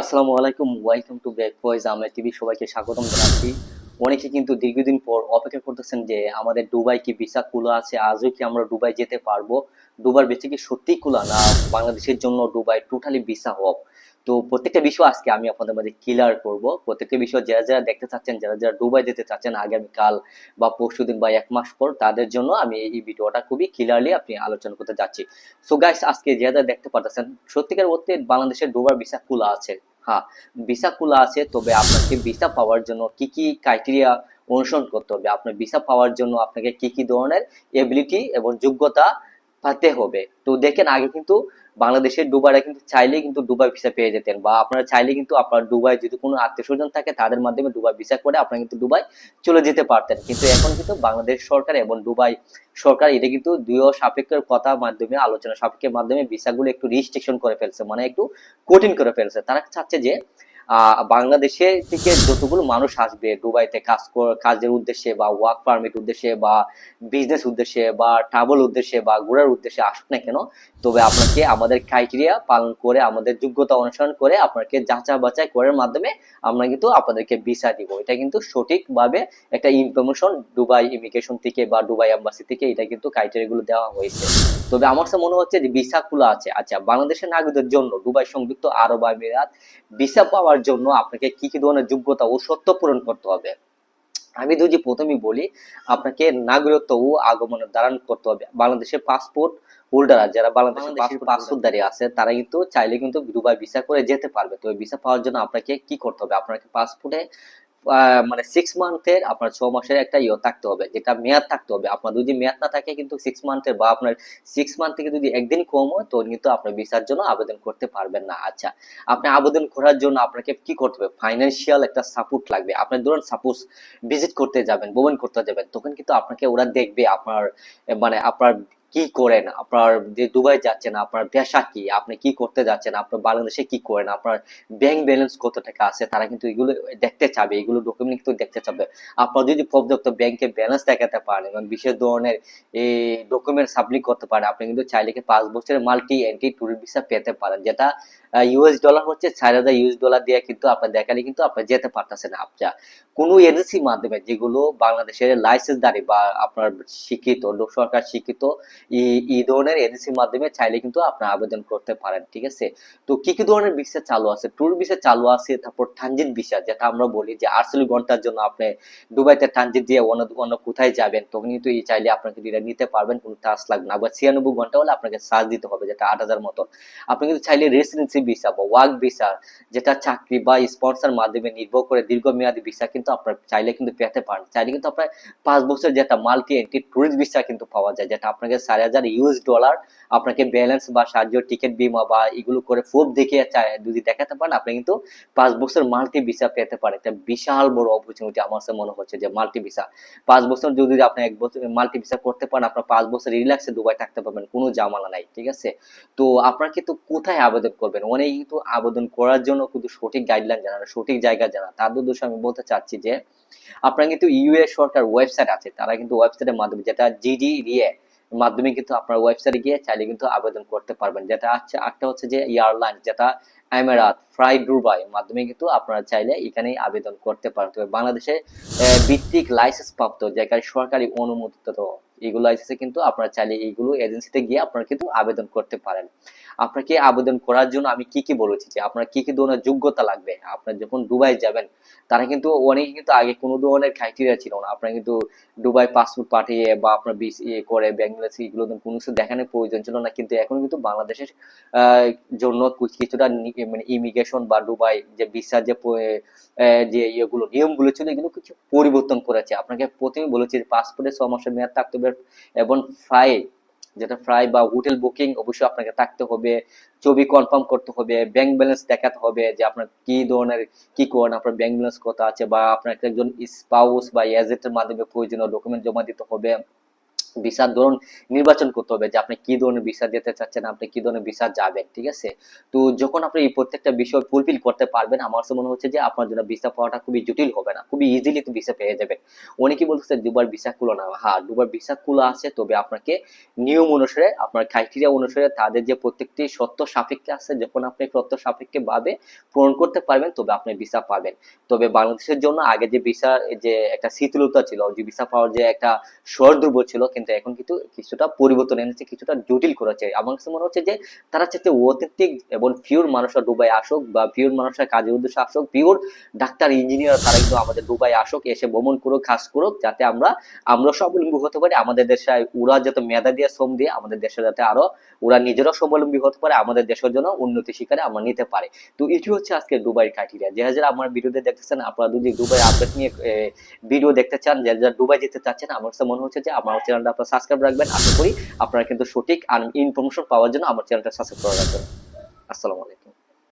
আসসালামু আলাইকুম welcome to back boys আমরা টিভি সবাইকে স্বাগতম জানাচ্ছি। অনেকে কিন্তু দীর্ঘদিন পর অপেক্ষা করতেছেন যে আমাদের দুবাই কি ভিসা কুলা আছে, আজও কি আমরা দুবাই যেতে পারব? দুবার বেশি কি সত্যি খোলা না? বাংলাদেশের জন্য দুবাই টোটালি ভিসা হোক তো প্রত্যেকটা বিষয় আজকে আমি আপনাদের মাঝে ক্লিয়ার করব। প্রত্যেকটা বিষয় যারা যারা দেখতে চাচ্ছেন, যারা যারা দুবাই যেতে চাচ্ছেন আগামীকাল বা পরশুদিন বা এক মাস পর, তাদের জন্য আমি এই ভিডিওটা খুবই ক্লিয়ারলি আপনি আলোচনা করতে যাচ্ছি। সো গাইস আজকে যারা যারা দেখতে পাচ্ছেন সত্যিকার অর্থে বাংলাদেশের দুবার ভিসা খোলা আছে। হ্যাঁ ভিসা খোলা আছে, তবে আপনাকে ভিসা পাওয়ার জন্য কি কি ক্রাইটেরিয়া অনুসরণ করতে হবে, আপনার ভিসা পাওয়ার জন্য আপনাকে কি কি ধরনের এবিলিটি এবং যোগ্যতা পাতে হবে। তো দেখেন, আগে কিন্তু বাংলাদেশের দুবাইরা কিন্তু চাইলেই কিন্তু ডুবাই ভিসা পেয়ে যেতেন বা আপনারা চাইলে কিন্তু আপনার ডুবাই যদি কোনো আত্মীয় স্বজন থাকে, তাদের মাধ্যমে ডুবাই ভিসা করে আপনারা কিন্তু ডুবাই চলে যেতে পারতেন। কিন্তু এখন কিন্তু বাংলাদেশ সরকার এবং ডুবাই সরকার এটা কিন্তু দুই সাপেক্ষের কথা মাধ্যমে, আলোচনা সাপেক্ষের মাধ্যমে ভিসাগুলো একটু রিস্ট্রিকশন করে ফেলছে মানে একটু কঠিন করে ফেলছে। তারা চাচ্ছে যে বাংলাদেশে থেকে যতগুলো মানুষ আসবে, দুবাইতে কাজ কাজের উদ্দেশ্যে বা ওয়ার্ক পারমিট উদ্দেশ্যে বা বিজনেস উদ্দেশ্যে বা ট্রাভেল উদ্দেশ্যে বা ঘোরার উদ্দেশ্যে আসুক না কেন, তবে আপনাকে আমাদের ক্রাইটেরিয়া পালন করে, আমাদের যোগ্যতা অনুসরণ করে, আপনাকে যাচা বাছাই করার মাধ্যমে আমরা কিন্তু আপনাদেরকে ভিসা দিব। এটা কিন্তু সঠিকভাবে একটা ইনফরমেশন দুবাই ইমিগ্রেশন থেকে বা দুবাই এম্বাসি থেকে এটা কিন্তু ক্রাইটেরিয়া গুলো দেওয়া হয়েছে। তবে আমার কাছে মনে হচ্ছে যে ভিসা খোলা আছে। আচ্ছা বাংলাদেশের নাগরিকদের জন্য দুবাই সংযুক্ত আরব আমিরাত ভিসা পাওয়ার জন্য আপনাকে কি কি ধরনের যোগ্যতা ও সত্য পূরণ করতে হবে? আমি যদি প্রথমেই বলি আপনাকে নাগরিকত্ব ও আগমনের ধারণ করতে হবে। বাংলাদেশের পাসপোর্ট হোল্ডার যারা বাংলাদেশের বাংলাদেশের পাসপোর্ট দাঁড়িয়ে আছে তারা কিন্তু চাইলে কিন্তু দুবাই ভিসা করে যেতে পারবে। তো ভিসা পাওয়ার জন্য আপনাকে কি করতে হবে? আপনাকে পাসপোর্টে মানে সিক্স মান্থের আপনার ছ মাসের একটা ইয়ে থাকতে হবে, যেটা মেয়াদ থাকতে হবে। আপনার যদি মেয়াদ না থাকে কিন্তু সিক্স মান্থের বা আপনার সিক্স মান্থ থেকে যদি একদিন কম হয়, তো কিন্তু আপনার ভিসার জন্য আবেদন করতে পারবেন না। আচ্ছা আপনি আবেদন করার জন্য আপনাকে কি করতে হবে? ফাইন্যান্সিয়াল একটা সাপোর্ট লাগবে। আপনি ধরুন সাপোজ ভিজিট করতে যাবেন, ভ্রমণ করতে যাবেন, তখন কিন্তু আপনাকে ওরা দেখবে আপনার মানে আপনার কি করেন? আপনার যে দুবাই যাচ্ছেন, আপনার পেশা কি? আপনি কি করতে যাচ্ছেন? আপনার বাংলাদেশে কি করেন? আপনার ব্যাংক ব্যালেন্স কত টাকা আছে? তারা কিন্তু এগুলো দেখতে চাবে, এগুলো ডকুমেন্ট কিন্তু দেখতে চাবে। আপনার যদি পর্যাপ্ত ব্যাংকে ব্যালেন্স দেখাতে পারেন এবং বিশেষ ধরনের এই ডকুমেন্ট সাবমিট করতে পারেন, আপনি কিন্তু চাইলে কি পাঁচ বছরের মাল্টি এন্ট্রি ট্যুরিস্ট ভিসা পেতে পারেন, যেটা ইউএস ডলার হচ্ছে চার হাজার ইউএস ডলার দিয়ে কিন্তু আপনার দেখালে কিন্তু আপনি যেতে পারতেছেন আপনার কোনো এজেন্সির মাধ্যমে যেগুলো বাংলাদেশের লাইসেন্স দাঁড়ি বা আপনার শিক্ষিত, লোক সরকার শিক্ষিত এই ধরনের এজেন্সির মাধ্যমে চাইলে কিন্তু আপনার আবেদন করতে পারেন, ঠিক আছে? তো কি কি ধরনের ভিসা চালু আছে? ট্যুর ভিসা চালু আছে, তারপর ট্রানজিট ভিসা যেটা আমরা বলি যে আটচল্লিশ ঘণ্টার জন্য আপনি দুবাইতে ট্রানজিট দিয়ে অন্য অন্য কোথায় যাবেন, তখন কিন্তু এই চাইলে আপনাকে এটা নিতে পারবেন, কোনো চার্জ লাগবে না। আবার ছিয়ানব্বই ঘণ্টা হলে আপনাকে চার্জ দিতে হবে, যেটা আট হাজার মতন। আপনি কিন্তু চাইলে রেসিডেন্সি ভিসা বা ওয়ার্ক ভিসা, যেটা চাকরি বা স্পন্সর মাধ্যমে নির্ভর করে দীর্ঘমেয়াদী ভিসা কিন্তু আপনার চাইলে কিন্তু পেতে পারেন। চাইলে কিন্তু আপনার পাঁচ বছর যেটা মাল্টি এন্টি ট্যুরিস্ট ভিসা কিন্তু পাওয়া যায়, যেটা আপনাকে চার হাজার ইউএস ডলার আপনাকে ব্যালেন্স বা সাহায্য টিকিট বিমা বা এগুলো করে প্রুফ দেখে যদি দেখাতে পারেন, আপনি কিন্তু পাঁচ বছর মাল্টি ভিসা পেতে পারেন। এটা বিশাল বড় অপরচুনিটি আমার কাছে মনে হচ্ছে যে মাল্টি ভিসা পাঁচ বছর যদি আপনি এক বছর মাল্টি ভিসা করতে পারেন, আপনার পাঁচ বছর রিল্যাক্সে দুবাই থাকতে পারবেন, কোনো জামালা নাই, ঠিক আছে? তো আপনার কিন্তু কোথায় আবেদন করবেন? অনেক কিন্তু আবেদন করার জন্য কিন্তু সঠিক গাইডলাইন জানা না, সঠিক জায়গা জানা। তার উদ্দেশ্যে আমি বলতে চাচ্ছি যে আপনার কিন্তু ইউএস সরকার ওয়েবসাইট আছে। তারা কিন্তু ওয়েবসাইটের মাধ্যমে যেটা জিডি রিয়ে মাধ্যমে কিন্তু আপনার ওয়েবসাইটে গিয়ে চাইলে কিন্তু আবেদন করতে পারবেন। যেটা হচ্ছে একটা হচ্ছে যে এয়ারলাইন যেটা এমিরাত ফ্রাই দুবাই মাধ্যমে কিন্তু আপনারা চাইলে এখানে আবেদন করতে পারেন। তবে বাংলাদেশে ভিত্তিক লাইসেন্স প্রাপ্ত যেখানে সরকারি অনুমোদিত এগুলো লাইসেন্সে কিন্তু আপনারা চাইলে এইগুলো এজেন্সিতে গিয়ে আপনারা কিন্তু আবেদন করতে পারেন। আপনাকে আবেদন করার জন্য আমি কি কি বলেছি যে আপনার কি কি ধরনের যোগ্যতা লাগবে? আপনার যখন দুবাই যাবেন, তারা কিন্তু অনেকে কিন্তু আগে কোনো ধরনের ক্রাইটেরিয়া ছিল না। আপনার কিন্তু দুবাই পাসপোর্ট পাঠিয়ে বা আপনার বিস ইয়ে করে ব্যাঙ্গালোর এগুলো কোনো কিছু দেখানোর প্রয়োজন ছিল না। কিন্তু এখন কিন্তু বাংলাদেশের জন্য কিছুটা মানে ইমিগ্রেশন বা দুবাই যে ভিসা যে যে ইয়েগুলো, নিয়মগুলো ছিল এগুলো কিছু পরিবর্তন করেছে। আপনাকে প্রথমে বলেছি পাসপোর্টে ছ মাসের মেয়াদ থাকতে হবে। এবং ফ্রাই যেটা ফ্রাই বা হোটেল বুকিং অবশ্যই আপনাকে থাকতে হবে। ছবি কনফার্ম করতে হবে ব্যাংক ব্যালেন্স দেখাতে হবে যে আপনার কি ধরনের, কি করেন আপনার ব্যাংক ব্যালেন্স কত আছে বা আপনার একজন স্পাউস বা এজেন্টের মাধ্যমে প্রয়োজনীয় ডকুমেন্ট জমা দিতে হবে। ভিসার ধরুন নির্বাচন করতে হবে যে আপনি কি ধরনের ভিসা যেতে চাচ্ছেন, আপনি কি ধরনের ভিসা যাবেন, ঠিক আছে? তো যখন আপনি এই প্রত্যেকটা বিষয় ফুলফিল করতে পারবেন, আমার কাছে মনে হচ্ছে যে আপনার জন্য ভিসা পাওয়াটা খুবই জটিল হবে না, খুবই ইজিলি তো ভিসা পেয়ে যাবেন। অনেকে বলতেছে দুবার ভিসা খুলো না হ্যাঁ দুবার ভিসা খোলা আছে, তবে আপনাকে নিয়ম অনুসারে, আপনার ক্রাইটেরিয়া অনুসারে তাদের যে প্রত্যেকটি সত্য সাপেক্ষে আছে, যখন আপনি সত্য সাপেক্ষে ভাবে পূরণ করতে পারবেন, তবে আপনি ভিসা পাবেন। তবে বাংলাদেশের জন্য আগে যে ভিসা যে একটা শীতলতা ছিল, যে ভিসা পাওয়ার যে একটা সহদ্রব্য ছিল, কিন্তু এখন কিন্তু কিছুটা পরিবর্তন এনেছে, কিছুটা জটিল করেছে। আমার কাছে মনে হচ্ছে যে তারা চাইতে অথেন্টিক এবং পিওর মানুষরা দুবাই আসুক বা পিওর মানুষরা কাজের উদ্দেশ্যে আসুক পিওর ডাক্তার ইঞ্জিনিয়ার তারা কিন্তু আমাদের দুবাই আসুক, এসে ভ্রমণ করুক, কাজ করুক, যাতে আমরা আমরা স্বাবলম্বী হতে পারি। আমাদের দেশে ওরা যাতে মেধা দিয়ে শ্রম দিয়ে আমাদের দেশে যাতে আরও ওরা নিজেরাও স্বাবলম্বী হতে পারে, আমাদের দেশের জন্য উন্নতি শিকারে আমরা নিতে পারে। তো এটি হচ্ছে আজকে দুবাই ক্রাইটেরিয়া যে হাজার আমার ভিডিওতে দেখতেছেন, আপনারা যদি দুবাই আপডেট নিয়ে ভিডিও দেখতে চান, যে দুবাই যেতে চাচ্ছেন, আমার কাছে মনে হচ্ছে যে আমার চ্যানেলটা আপনারা সাবস্ক্রাইব রাখবেন। আশা করি আপনারা কিন্তু সঠিক আর ইনফরমেশন পাওয়ার জন্য আমার চ্যানেলটা সাবস্ক্রাইব করে রাখবেন। আসসালামু আলাইকুম।